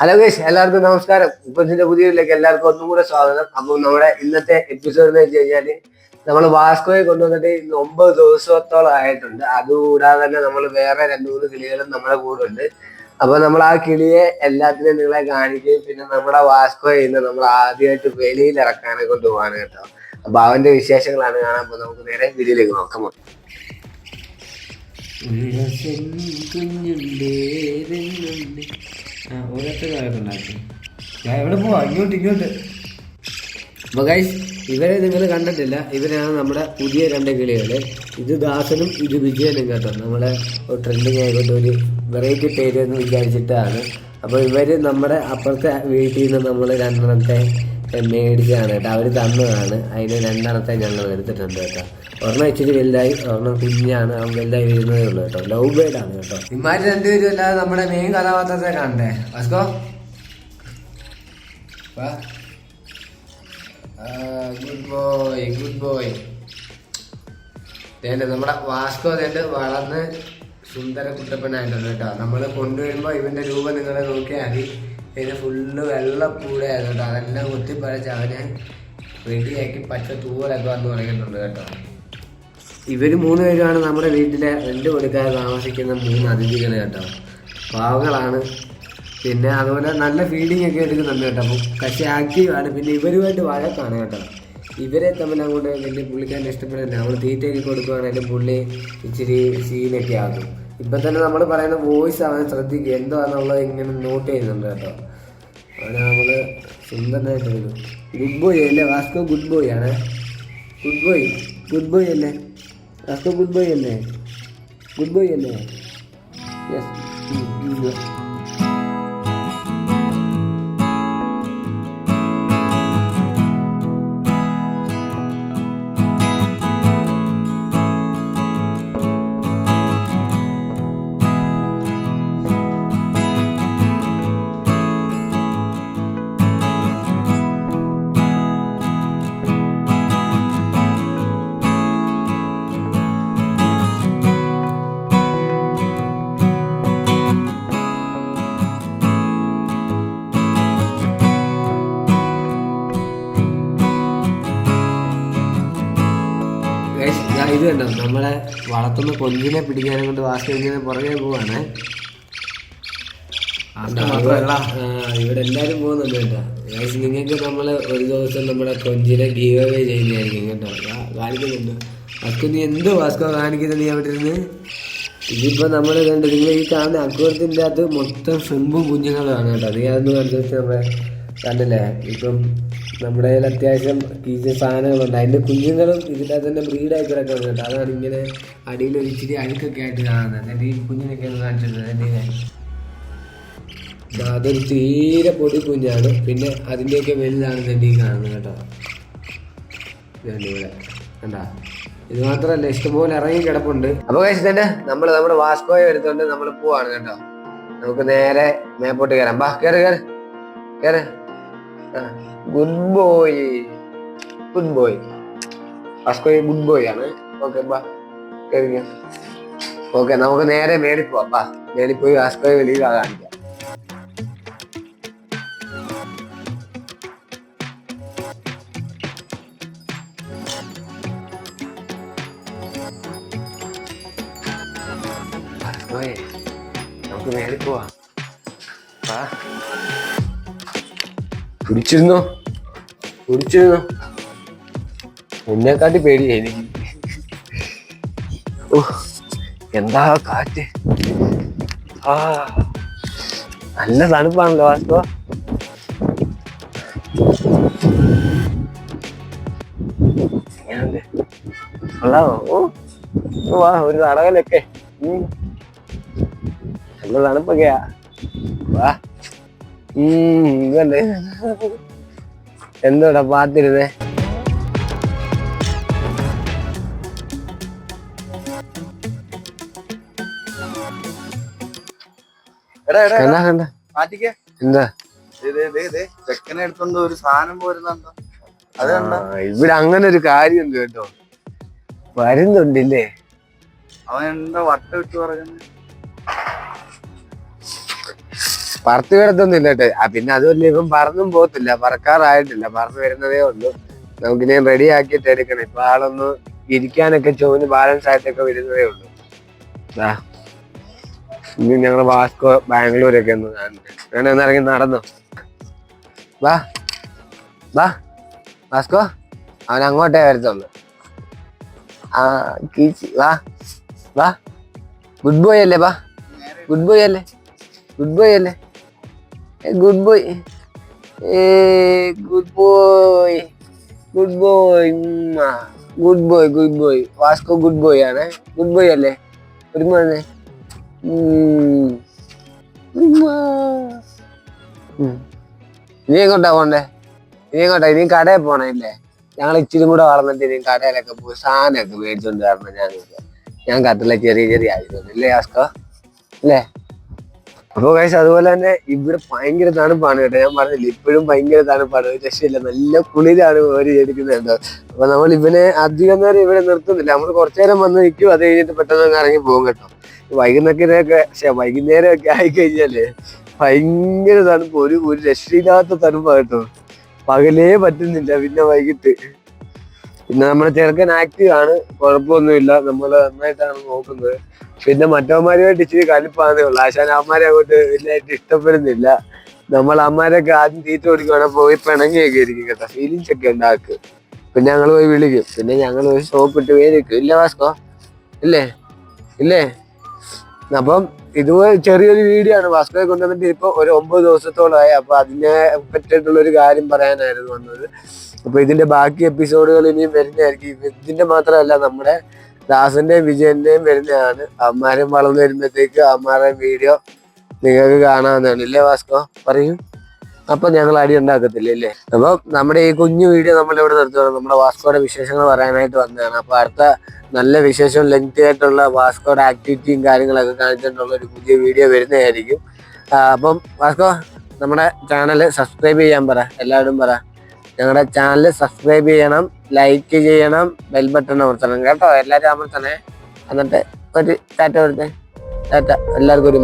Hello ഗേഷ് എല്ലാവർക്കും നമസ്കാരം. ഇപ്പത്തിന്റെ പുതിയതിലേക്ക് എല്ലാവർക്കും ഒന്നും കൂടെ സ്വാഗതം. അപ്പോൾ നമ്മുടെ ഇന്നത്തെ എപ്പിസോഡ് എന്ന് വെച്ച് കഴിഞ്ഞാൽ നമ്മൾ വാസ്കോയെ കൊണ്ടുവന്നിട്ട് ഇന്ന് ഒമ്പത് ദിവസത്തോളം ആയിട്ടുണ്ട്. അതുകൂടാതെ തന്നെ നമ്മൾ വേറെ രണ്ട് മൂന്ന് കിളികളും നമ്മുടെ കൂടെ ഉണ്ട്. അപ്പൊ നമ്മൾ ആ കിളിയെ എല്ലാത്തിനും നിങ്ങളെ കാണിക്കുകയും പിന്നെ നമ്മുടെ വാസ്കോയെ ഇന്ന് നമ്മൾ ആദ്യമായിട്ട് വെളിയിൽ ഇറക്കാനെ കൊണ്ടുപോകാണ് കേട്ടോ. അപ്പൊ അവന്റെ വിശേഷങ്ങളാണ് കാണാൻ അപ്പൊ നമുക്ക് നേരെ വീഡിയോയിലേക്ക് നോക്കാം. ആ ഞാൻ എവിടെ പോവാ? ഇങ്ങോട്ട് ഇങ്ങോട്ട്. അപ്പൊ ഗൈസ് ഇവരെ നിങ്ങൾ കണ്ടിട്ടില്ല. ഇവരാണ് നമ്മുടെ പുതിയ രണ്ട് കിളികൾ. ഇത് ദാസനും ഇത് വിജയനും കേട്ടോ. നമ്മളെ ട്രെൻഡിങ് ആയിക്കോട്ടെ ഒരു വെറൈറ്റി പേര് എന്ന് വിചാരിച്ചിട്ടാണ്. അപ്പൊ ഇവർ നമ്മുടെ അപ്പുറത്തെ വീട്ടിൽ നിന്ന് നമ്മൾ രണ്ടെണ്ണത്തെ മേടിച്ചതാണ് കേട്ടോ. അവർ തന്നതാണ്. അതിന് രണ്ടെണ്ണത്തെ ഞങ്ങൾ എടുത്തിട്ടുണ്ട് കേട്ടോ. ഒരെണ്ണം ഇച്ചിരി വലുതായി ഒരെണ്ണം കുഞ്ഞാണ്. അവൻ വലുതായി വരുന്നതേ ഉള്ളൂ കേട്ടോ. ലവ് ബേഡ് ആണ് കേട്ടോ. ഇമാര് രണ്ടുപേരും അല്ലാതെ നമ്മുടെ മെയിൻ കഥാപാത്രത്തെ കാണണ്ടേ? Vasco? Good boy good boy തേണ്ട നമ്മുടെ വാസ്കോ തേണ്ട വളർന്ന് സുന്ദര കുട്ടപ്പനായിട്ടുണ്ട് കേട്ടോ. നമ്മൾ കൊണ്ടുവരുമ്പോൾ ഇവന്റെ രൂപം നിങ്ങളെ നോക്കിയാൽ മതി. ഇതിന് ഫുള്ള് വെള്ളപ്പൂടെയായിരുന്നു കേട്ടോ. അതെല്ലാം കുത്തിപ്പഴച്ച് അവനെ റെഡിയാക്കി പച്ച തൂവലൊക്കെ വന്ന് പറയുന്നുണ്ട് കേട്ടോ. ഇവർ മൂന്ന് പേരുമാണ് നമ്മുടെ വീട്ടിലെ രണ്ട് കൊടുക്കാതെ താമസിക്കുന്ന മൂന്ന് അതിഥികൾ കേട്ടോ. പാവകളാണ്. പിന്നെ അതുപോലെ നല്ല ഫീഡിങ് ഒക്കെ എടുക്കുന്നുണ്ട് കേട്ടോ. അപ്പം കക്ഷി ആക്റ്റീവാണ് പിന്നെ ഇവരുമായിട്ട് വഴക്കാണ് കേട്ടോ. ഇവരെ തമ്മിൽ അങ്ങോട്ട് വലിയ പുള്ളിക്കാരൻ ഇഷ്ടപ്പെടുന്നില്ല. നമ്മൾ തീറ്റയൊക്കെ കൊടുക്കുവാണെങ്കിലും പുള്ളി ഇച്ചിരി സീനൊക്കെ ആകും ഇപ്പൊ തന്നെ നമ്മൾ പറയുന്ന വോയിസ് അവൻ ശ്രദ്ധിക്കുക എന്താണെന്നുള്ളത് ഇങ്ങനെ നോട്ട് ചെയ്യുന്നുണ്ട് കേട്ടോ. അവനെ നമ്മൾ സുന്ദരനായിട്ട് ഗുഡ് ബോയ് അല്ലേ? വാസ്കോ ഗുഡ് ബോയ് ആണ്. ഗുഡ് ബോയ് ഗുഡ് ബോയ് അല്ലേ? വാസ്കോ ഗുഡ് ബോയ് അല്ലേ ഗുഡ് ബോയ് അല്ലേ യെസ് Guys, ദാ ഇത് കണ്ടോ? നമ്മളെ വളർത്തുന്ന കൊഞ്ചിനെ പിടിക്കാനും കൊണ്ട് വാസ്തു ഇങ്ങനെ പുറകെ പോവാണ്. ഇവിടെ എല്ലാരും പോകുന്നുണ്ട് കേട്ടോ. നിങ്ങൾക്ക് നമ്മൾ ഒരു ദിവസം നമ്മുടെ കൊഞ്ചിനെ ഗീവ് അവേ ചെയ്യുന്നതായിരിക്കും കേട്ടോ. കാണിക്കുന്നുണ്ട്. അക്കു നീ എന്ത് വാസ്കോ കാണിക്കുന്നത് നീ അവിടെ ഇരുന്ന്? ഇതിപ്പോ നമ്മൾ കണ്ടത് നിങ്ങൾ ഈ കാണുന്ന അക്വറത്തിന്റെ അകത്ത് മൊത്തം ഷെമ്പും കുഞ്ഞുങ്ങളാണ് കേട്ടോ. നീ അതൊന്ന് കണ്ടിട്ട് നമ്മളെ കണ്ടില്ലേ? ഇപ്പം നമ്മുടെ കയ്യിൽ അത്യാവശ്യം കീച്ച സാധനങ്ങളുണ്ട്. അതിന്റെ കുഞ്ഞുങ്ങളും ഇതിന്റെ തന്നെ ബ്രീഡായി കിടക്കുന്നത് അതാണ് ഇങ്ങനെ അടിയിൽ ഒരു ഇച്ചിരി അഴുക്കൊക്കെ ആയിട്ട് കാണുന്നത്. എന്റെ ഈ കുഞ്ഞിനൊക്കെ കാണിച്ചത് എന്റെ അതൊരു തീരെ പൊടി കുഞ്ഞാണ്. പിന്നെ അതിന്റെയൊക്കെ വലുതാണ് എന്റെ ഈ കാണുന്നത് കേട്ടോ. ഇവിടെ. കണ്ടാ? ഇത് മാത്രമല്ല ഇഷ്ടംപോലെ ഇറങ്ങി കിടപ്പുണ്ട്. അപ്പൊ കഴിച്ചിട്ട് നമ്മൾ നമ്മുടെ വാസ്കോയെ എടുത്തോണ്ട് നമ്മൾ പോവാണ് കേട്ടോ. നമുക്ക് നേരെ മേപ്പോട്ട് കയറാം. ബാ കയറി കയറി കയറി ഗുഡ് ബോയ് ഗുഡ് ബോയ് വാസ്കോയെ ഗുഡ് ബോയ് ആണ് ഓക്കെ ബാ കയറി ഓക്കെ നമുക്ക് നേരെ മേളിൽ പോവാം ബാ മേളിൽ പോയി വാസ്കോയെ വെളിയിൽ കാണിക്കാം വാസ്കോയെ നമുക്ക് മേളിൽ പോവാ വാ പിടിച്ചിരുന്നോ? പിടിച്ചിരുന്നോ? എന്നെക്കാട്ടി പേടി എനിക്ക് ഓ എന്താ കാറ്റ്? ആ നല്ല തണുപ്പാണല്ലോ വാസ്തവ. ഓ വാ ഒരു തടകലൊക്കെ നല്ല തണുപ്പൊക്കെയാ. വാ. ഇതല്ലേ. എന്തോടാ പാത്തിരുന്നേ? കണ്ടാ മാറ്റിക്കേ എന്താ ചെക്കനെ എടുത്തോണ്ട് ഒരു സാധനം പോരുന്നുണ്ടോ അത് കണ്ട? ആ, ഇവിടെ അങ്ങനെ ഒരു കാര്യമുണ്ട് കേട്ടോ. വരുന്നുണ്ടില്ലേ? അവൻ എന്താ വട്ട വിട്ട് പറയുന്നത് പറത്ത് വരത്തൊന്നും ഇല്ലട്ടെ ആ പിന്നെ അതുമല്ല ഇപ്പം പറന്നും പോകത്തില്ല. പറക്കാറായിട്ടില്ല. പറത്ത് വരുന്നതേ ഉള്ളൂ. നമുക്ക് ഞാൻ റെഡി ആക്കിയിട്ട് എടുക്കണം. ഇപ്പൊ ആളൊന്ന് ഇരിക്കാനൊക്കെ ചോദിന് ബാലൻസ് ആയിട്ടൊക്കെ വരുന്നതേ ഉള്ളൂ. ആ ഇനി ഞങ്ങൾ വാസ്കോ ബാംഗ്ലൂരൊക്കെ ഒന്ന് വേണം എന്നിറങ്ങി നടന്നോ? വാ. വാ. വാസ്കോ അവൻ അങ്ങോട്ടേ വരത്തുള്ളൂ. ആ കീച്ചി വാ. വാ. ഗുഡ് ബോയ് അല്ലേ വാ. ഗുഡ് ബോയ് അല്ലേ. ഗുഡ് ബോയ് അല്ലേ. Good boy good boy good boy good boy good boy Vasco good boy ആണ്. ഗുഡ് ബോയ് അല്ലേ? ഒരു മോനെ ഉം. ഉമ്മാ. ഉം. നീ എങ്ങോട്ടാ പോണ്ടേ? നീ എങ്ങോട്ടാ? ഇനി കടയിൽ പോണേ ഞങ്ങൾ ഇച്ചിരി കൂടെ വളർന്നിട്ട് ഇനി കടയിലൊക്കെ പോയി സാധനമൊക്കെ മേടിച്ചോണ്ട് ഞങ്ങൾക്ക്. ഞാൻ കത്തിലെ ചെറിയ ചെറിയ ആയിരുന്നു അല്ലേ ആസ്കോ അല്ലേ അപ്പൊ കഴിച്ച് അതുപോലെ തന്നെ ഇവിടെ ഭയങ്കര തണുപ്പാണ് കേട്ടോ. ഞാൻ പറഞ്ഞില്ല ഇപ്പോഴും ഭയങ്കര തണുപ്പാണ്. രക്ഷയില്ല. നല്ല കുളിരാണ് ഒരു എടുക്കുന്നത് കേട്ടോ അപ്പൊ നമ്മൾ ഇവനെ അധികം നേരം ഇവിടെ നിർത്തുന്നില്ല. നമ്മൾ കുറച്ചു നേരം വന്ന് നിൽക്കും. അത് കഴിഞ്ഞിട്ട് പെട്ടെന്ന് അങ്ങ് ഇറങ്ങി പോകും കേട്ടോ. വൈകുന്നേരമൊക്കെ പക്ഷെ ആയി കഴിഞ്ഞാൽ ഭയങ്കര തണുപ്പ്. ഒരു ഒരു രക്ഷയില്ലാത്ത തണുപ്പാണ് കേട്ടോ. പകലേ പറ്റുന്നില്ല. പിന്നെ വൈകിട്ട് പിന്നെ നമ്മുടെ ചെറുക്കൻ ആക്റ്റീവ് ആണ്. കുഴപ്പമൊന്നുമില്ല. നമ്മൾ നന്നായിട്ടാണ് നോക്കുന്നത്. പിന്നെ മറ്റവന്മാരുമായിട്ട് ഇച്ചിരി കലിപ്പാന്നേ ഉള്ളു. ആശാൻ അങ്ങോട്ട് വലിയതായിട്ട് ഇഷ്ടപ്പെടുന്നില്ല. നമ്മൾ അമ്മമാരൊക്കെ ആദ്യം തീറ്റ കൊടുക്കുവാണെങ്കിൽ പോയി പിണങ്ങിയൊക്കെ ഇരിക്കും കേട്ടോ. ഫീലിങ്സ് ഒക്കെ ഉണ്ടാക്ക്. പിന്നെ ഞങ്ങൾ പോയി വിളിക്കും. പിന്നെ ഞങ്ങൾ പോയി ഷോപ്പ് ഇട്ട് നിൽക്കും ഇല്ലേ വാസ്കോ? ഇല്ലേ? ഇല്ലേ? അപ്പം ഇതുപോലെ ചെറിയൊരു വീഡിയോ ആണ്. വാസ്കോയെ കൊണ്ടുവന്നിട്ട് ഇപ്പൊ ഒരു ഒമ്പത് ദിവസത്തോളമായി. അപ്പൊ അതിനെ പറ്റിയിട്ടുള്ള ഒരു കാര്യം പറയാനായിരുന്നു വന്നത്. അപ്പൊ ഇതിന്റെ ബാക്കി എപ്പിസോഡുകൾ ഇനിയും വരുന്നതായിരിക്കും. ഇതിന്റെ മാത്രമല്ല നമ്മുടെ ദാസന്റെയും വിജയന്റെയും വരുന്നതാണ്. അമ്മാരും വളർന്നു വരുമ്പോഴത്തേക്ക് അമ്മാരുടെ വീഡിയോ നിങ്ങൾക്ക് കാണാവുന്നതാണ്. ഇല്ലേ വാസ്കോ? പറയൂ. അപ്പൊ ഞങ്ങൾ അടി ഉണ്ടാക്കത്തില്ല ഇല്ലേ? അപ്പൊ നമ്മുടെ ഈ കുഞ്ഞു വീഡിയോ നമ്മൾ ഇവിടെ നിർത്തുകയാണ്. നമ്മുടെ വാസ്കോയുടെ വിശേഷങ്ങൾ പറയാനായിട്ട് വന്നതാണ്. അപ്പൊ അടുത്ത നല്ല വിശേഷം ലെങ്തി ആയിട്ടുള്ള വാസ്കോയുടെ ആക്ടിവിറ്റിയും കാര്യങ്ങളൊക്കെ കാണിച്ചിട്ടുള്ള ഒരു പുതിയ വീഡിയോ വരുന്നതായിരിക്കും. അപ്പം വാസ്കോ നമ്മുടെ ചാനൽ സബ്സ്ക്രൈബ് ചെയ്യാൻ പറ. എല്ലാവരും പറ. ഞങ്ങളുടെ ചാനൽ സബ്സ്ക്രൈബ് ചെയ്യണം ലൈക്ക് ചെയ്യണം ബെൽ ബട്ടൺ അമർത്തണം. കേട്ടോ? എല്ലാവരും അമർത്തണേ. എന്നിട്ട് ഒരു ടാറ്റ കൊടുത്തേ. ടാറ്റ എല്ലാവർക്കും ഒരു